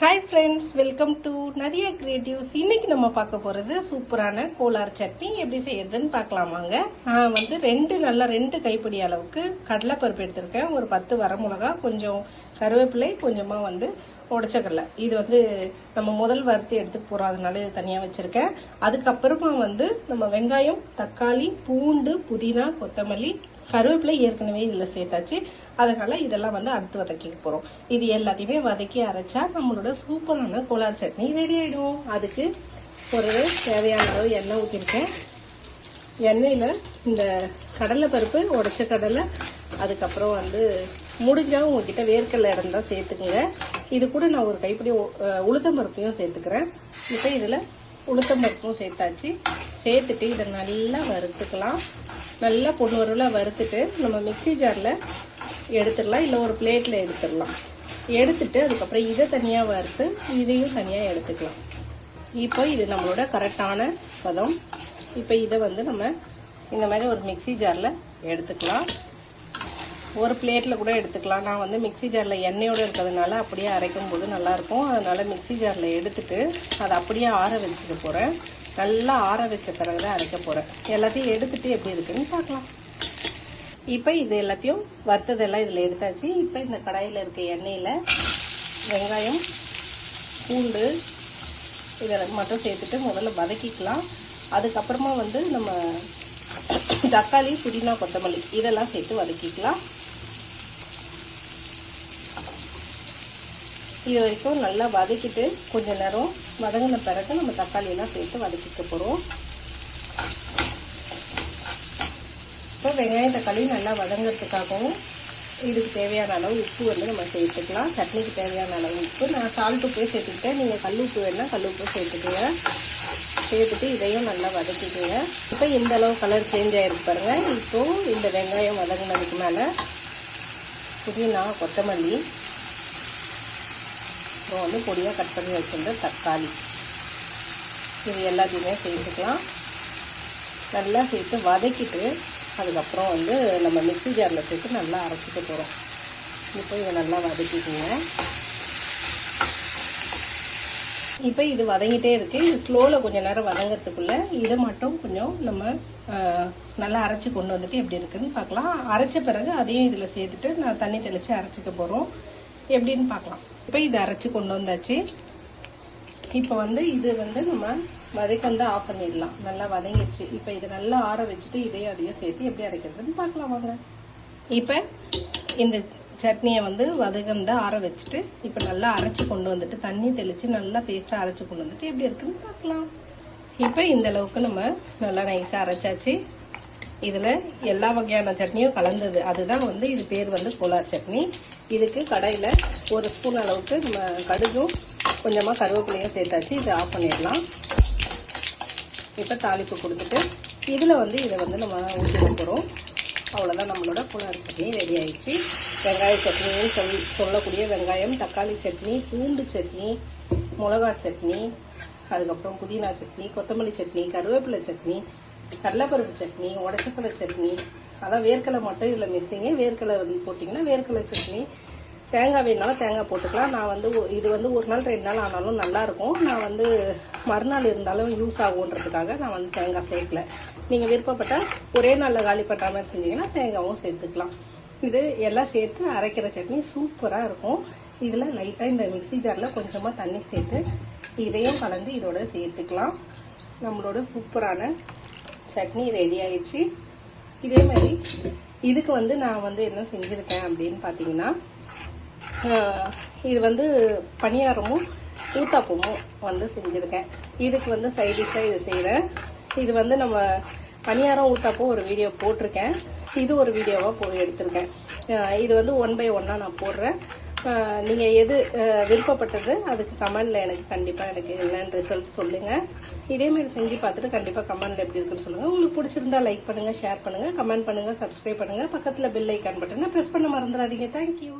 Hi friends welcome to நிறைய creatives இன்னைக்கு நம்ம பார்க்க போகிறது சூப்பரான கோலார் சட்னி. எப்படி செய்யறதுன்னு பார்க்கலாமாங்க நான் வந்து ரெண்டு நல்லா ரெண்டு கைப்பிடி அளவுக்கு கடலைப்பருப்பு எடுத்திருக்கேன். ஒரு பத்து வரமிளகா கொஞ்சம் கருவேப்பிலை கொஞ்சமாக வந்து உடச்ச கடலை இது வந்து நம்ம முதல் வறுத்து எடுத்துக்க போகிறோம் அதனால இது தனியாக வச்சுருக்கேன். அதுக்கப்புறமா வந்து நம்ம வெங்காயம் தக்காளி பூண்டு புதினா கொத்தமல்லி கருவேப்பிலை ஏற்கனவே இதில் சேர்த்தாச்சு. அதனால இதெல்லாம் வந்து அடுத்து வதக்கிக்க போகிறோம் இது எல்லாத்தையுமே வதக்கி அரைச்சா நம்மளோட சூப்பரான கோலார் சட்னி ரெடி ஆகிடும் அதுக்கு ஒரு தேவையான அளவு எண்ணெய் ஊற்றிருக்கேன் எண்ணெயில் இந்த கடலை பருப்பு உடச்ச கடலை அதுக்கப்புறம் வந்து முடிஞ்சால் உங்ககிட்ட வேர்க்கடலை இருந்தால் சேர்த்துக்குங்க. இது கூட நான் ஒரு கைப்பிடி உளுத்தம் பருப்பையும் சேர்த்துக்கிறேன். இப்போ இதில் உளுத்தம் பருப்பும் சேர்த்தாச்சு. சேர்த்துட்டு இதை நல்லா வறுத்துக்கலாம். நல்லா பொண்ணு வறுத்துட்டு நம்ம மிக்ஸி ஜாரில் எடுத்துடலாம். இல்லை ஒரு பிளேட்டில் எடுத்துடலாம். எடுத்துட்டு அதுக்கப்புறம் இதை தனியாக வறுத்து இதையும் தனியாக எடுத்துக்கலாம். இப்போ இது நம்மளோட கரெக்டான பதம். இப்போ இதை வந்து நம்ம இந்த மாதிரி ஒரு மிக்ஸி ஜாரில் எடுத்துக்கலாம். ஒரு பிளேட்டில் கூட எடுத்துக்கலாம். நான் வந்து மிக்ஸி ஜாரில் எண்ணெயோடு இருக்கிறதுனால அப்படியே அரைக்கும் போது நல்லாயிருக்கும் அதனால மிக்ஸி ஜாரில் எடுத்துட்டு அதை அப்படியே ஆற வச்சுக்க போகிறேன் நல்லா ஆற வச்ச பிறகு தான் அரைக்க போகிறேன் எல்லாத்தையும் எடுத்துட்டு எப்படி இருக்குன்னு பார்க்கலாம். இப்போ இது எல்லாத்தையும் வறுத்ததெல்லாம் இதில் எடுத்தாச்சு. இப்போ இந்த கடாயில் இருக்க எண்ணெயில் வெங்காயம் பூண்டு இதை மட்டும் சேர்த்துட்டு முதல்ல வதக்கிக்கலாம். அதுக்கப்புறமா வந்து நம்ம தக்காளி புதினா கொத்தமல்லி. இதெல்லாம் சேர்த்து வதக்கிக்கலாம். இது வரைக்கும் நல்லா வதக்கிட்டு கொஞ்ச நேரம் வதங்கின பிறகு நம்ம தக்காளி எல்லாம் சேர்த்து வதக்கிக்க போகிறோம் இப்போ வெங்காயம் தக்காளி நல்லா வதங்கிறதுக்காகவும் இதுக்கு தேவையான அளவு உப்பு வந்து நம்ம சேர்த்துக்கலாம். சட்னிக்கு தேவையான அளவு உப்பு. நான் சால்ட் உப்பே சேர்த்துக்கிட்டேன். நீங்கள் கல் உப்பு வேணால் கல் உப்பு சேர்த்துக்கோங்க. சேர்த்துட்டு இதையும் நல்லா வதக்கிக்கோங்க. இப்போ இந்த அளவு கலர் சேஞ்ச் ஆகிருக்கு பாருங்கள் இப்போ இந்த வெங்காயம் வதங்கினதுக்கு மேலே புதினா கொத்தமல்லி அப்புறம் வந்து பொடியாக கட் பண்ணி வச்சுருந்த தக்காளி. இது எல்லாத்தையுமே சேர்த்துக்கலாம். நல்லா சேர்த்து வதக்கிட்டு அதுக்கப்புறம் வந்து நம்ம மிக்ஸி ஜாரில் சேர்த்து நல்லா அரைச்சிக்க போகிறோம் இப்போ இதை நல்லா வதக்கிக்கோங்க. இப்போ இது வதங்கிட்டே இருக்கு. இது ஸ்லோவில் கொஞ்சம் நேரம் வதங்கிறதுக்குள்ள இதை மட்டும் கொஞ்சம் நம்ம நல்லா அரைச்சி கொண்டு வந்துட்டு எப்படி இருக்குன்னு பார்க்கலாம். அரைச்ச பிறகு அதையும் இதில் சேர்த்துட்டு நான் தண்ணி தெளித்து அரைச்சிக்க போகிறோம் எப்படின்னு பார்க்கலாம். இப்போ இதை அரைச்சி கொண்டு வந்தாச்சு. இப்போ வந்து இது வந்து நம்ம வதக்கி வந்து ஆஃப் பண்ணிடலாம். நல்லா வதங்கிடுச்சு. இப்போ இதை நல்லா ஆற வச்சுட்டு இதையும் அதையும் சேர்த்து எப்படி அரைக்கிறதுன்னு பார்க்கலாம் வாங்க. இப்போ இந்த சட்னியை வந்து வதகந்த ஆற வச்சுட்டு இப்போ நல்லா அரைச்சி கொண்டு வந்துட்டு தண்ணி தெளித்து நல்லா பேஸ்ட்டாக அரைச்சி கொண்டு வந்துட்டு எப்படி இருக்குன்னு பார்க்கலாம். இப்போ இந்த அளவுக்கு நம்ம நல்லா நைஸாக அரைச்சாச்சு. இதில் எல்லா வகையான சட்னியும் கலந்தது. அதுதான் வந்து இது பேர் வந்து கோலார் சட்னி. இதுக்கு கடையில் ஒரு ஸ்பூன் அளவுக்கு நம்ம கடுகும் கொஞ்சமாக கருவேப்பிலையும் சேர்த்தாச்சு. இதை ஆஃப் பண்ணிடலாம். இப்போ தாளிப்பு கொடுத்துட்டு இதில் வந்து இதை வந்து நம்ம ஊற்றி போகிறோம் அவ்வளோதான் நம்மளோட புலார் சட்னி ரெடி ஆயிடுச்சு. வெங்காய சட்னின்னு சொல் சொல்லக்கூடிய வெங்காயம் தக்காளி சட்னி பூண்டு சட்னி மிளகா சட்னி அதுக்கப்புறம் புதினா சட்னி கொத்தமல்லி சட்னி கருவேப்பிலை சட்னி கடலைப்பருப்பு சட்னி உடச்சக்கடலை சட்னி. அதான் வேர்க்கடலை மட்டும் இதில் மிஸ்ஸிங்கு வேர்க்கடலை வந்து போட்டிங்கன்னா வேர்க்கடலை சட்னி. தேங்காய் வேணாலும் தேங்காய் போட்டுக்கலாம். நான் வந்து இது வந்து ஒரு நாள் ரெண்டு நாள் ஆனாலும் நல்லாயிருக்கும் நான் வந்து மறுநாள் இருந்தாலும் யூஸ் ஆகுன்றதுக்காக நான் வந்து தேங்காய் சேர்க்கல. நீங்கள் விருப்பப்பட்டால் ஒரே நாளில் காலி பண்ணுற மாதிரி செஞ்சீங்கன்னா தேங்காவும் சேர்த்துக்கலாம். இது எல்லாம் சேர்த்து அரைக்கிற சட்னி சூப்பராக இருக்கும். இதில் லைட்டாக இந்த மிக்ஸி ஜாரில் கொஞ்சமாக தண்ணி சேர்த்து இதையும் கலந்து இதோட சேர்த்துக்கலாம். நம்மளோட சூப்பரான சட்னி ரெடி ஆயிடுச்சு. இதே மாதிரி இதுக்கு வந்து நான் வந்து என்ன செஞ்சுருக்கேன் அப்படின்னு பார்த்தீங்கன்னா இது வந்து பணியாரமும் ஊத்தாப்பமும் வந்து செஞ்சுருக்கேன். இதுக்கு வந்து சைடிஷாக இதை இது செய்கிறேன் இது வந்து நம்ம பணியாரம் ஊத்தாப்பம் ஒரு வீடியோ போட்டிருக்கேன். இது ஒரு வீடியோவாக போ எடுத்திருக்கேன். இது வந்து ஒன் பை ஒன்னாக நான் போடுறேன். நீங்கள் எது விருப்பப்பட்டது அதுக்கு கமெண்டில் எனக்கு கண்டிப்பாக எனக்கு என்னென்னு ரிசல்ட் சொல்லுங்கள் இதேமாரி செஞ்சு பார்த்துட்டு கண்டிப்பாக கமெண்டில் எப்படி இருக்குன்னு சொல்லுங்கள் உங்களுக்கு பிடிச்சிருந்தா லைக் பண்ணுங்கள் ஷேர் பண்ணுங்கள் கமெண்ட் பண்ணுங்கள் சப்ஸ்கிரைப் பண்ணுங்கள் பக்கத்தில் பெல் ஐக்கான் பட்டனை ப்ரெஸ் பண்ண மறந்துடாதீங்க. தேங்க்யூ